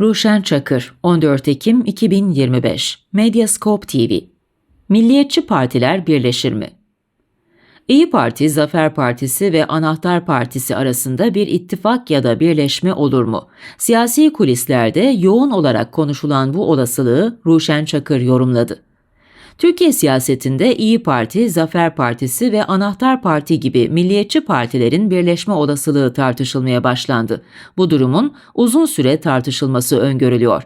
Ruşen Çakır, 14 Ekim 2025, Medyascope TV. Milliyetçi partiler birleşir mi? İyi Parti, Zafer Partisi ve Anahtar Partisi arasında bir ittifak ya da birleşme olur mu? Siyasi kulislerde yoğun olarak konuşulan bu olasılığı Ruşen Çakır yorumladı. Türkiye siyasetinde İyi Parti, Zafer Partisi ve Anahtar Parti gibi milliyetçi partilerin birleşme olasılığı tartışılmaya başlandı. Bu durumun uzun süre tartışılması öngörülüyor.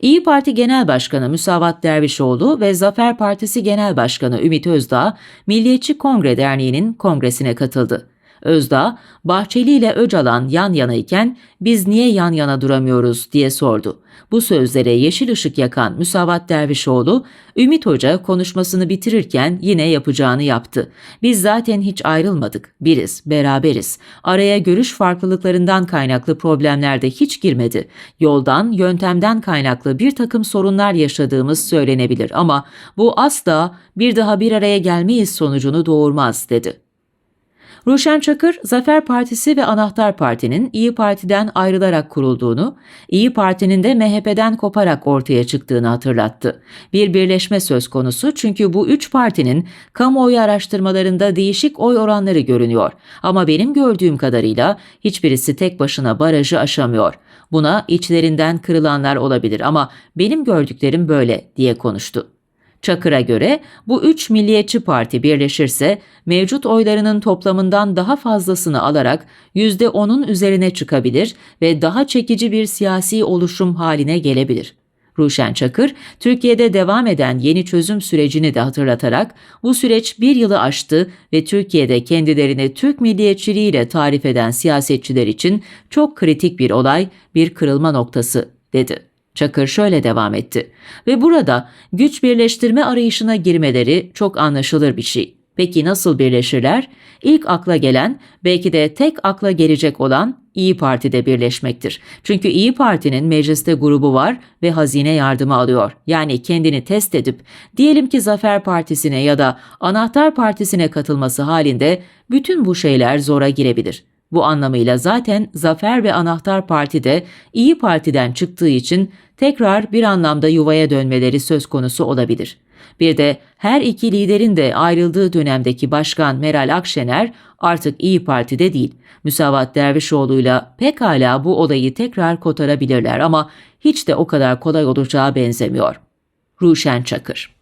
İyi Parti Genel Başkanı Müsavat Dervişoğlu ve Zafer Partisi Genel Başkanı Ümit Özdağ, Milliyetçi Kongre Derneği'nin kongresine katıldı. Özdağ, Bahçeli ile Öcalan yan yanayken biz niye yan yana duramıyoruz diye sordu. Bu sözlere yeşil ışık yakan Müsavat Dervişoğlu, Ümit Hoca konuşmasını bitirirken yine yapacağını yaptı. Biz zaten hiç ayrılmadık, biriz, beraberiz. Araya görüş farklılıklarından kaynaklı problemlerde hiç girmedi. Yoldan, yöntemden kaynaklı bir takım sorunlar yaşadığımız söylenebilir ama bu asla bir daha bir araya gelmeyiz sonucunu doğurmaz dedi. Ruşen Çakır, Zafer Partisi ve Anahtar Parti'nin İyi Parti'den ayrılarak kurulduğunu, İyi Parti'nin de MHP'den koparak ortaya çıktığını hatırlattı. Bir birleşme söz konusu çünkü bu üç partinin kamuoyu araştırmalarında değişik oy oranları görünüyor. Ama benim gördüğüm kadarıyla hiçbirisi tek başına barajı aşamıyor. Buna içlerinden kırılanlar olabilir ama benim gördüklerim böyle diye konuştu. Çakır'a göre bu üç milliyetçi parti birleşirse mevcut oylarının toplamından daha fazlasını alarak %10'un üzerine çıkabilir ve daha çekici bir siyasi oluşum haline gelebilir. Ruşen Çakır, Türkiye'de devam eden yeni çözüm sürecini de hatırlatarak bu süreç bir yılı aştı ve Türkiye'de kendilerini Türk milliyetçiliğiyle tarif eden siyasetçiler için çok kritik bir olay, bir kırılma noktası dedi. Çakır şöyle devam etti. Ve burada güç birleştirme arayışına girmeleri çok anlaşılır bir şey. Peki nasıl birleşirler? İlk akla gelen, belki de tek akla gelecek olan İyi Parti'de birleşmektir. Çünkü İyi Parti'nin mecliste grubu var ve hazine yardımı alıyor. Yani kendini test edip diyelim ki Zafer Partisi'ne ya da Anahtar Partisi'ne katılması halinde bütün bu şeyler zora girebilir. Bu anlamıyla zaten Zafer ve Anahtar Parti de İyi Parti'den çıktığı için tekrar bir anlamda yuvaya dönmeleri söz konusu olabilir. Bir de her iki liderin de ayrıldığı dönemdeki Başkan Meral Akşener artık İyi Parti'de değil. Müsavat Dervişoğlu'yla pekala bu olayı tekrar kotarabilirler ama hiç de o kadar kolay olacağı benzemiyor. Ruşen Çakır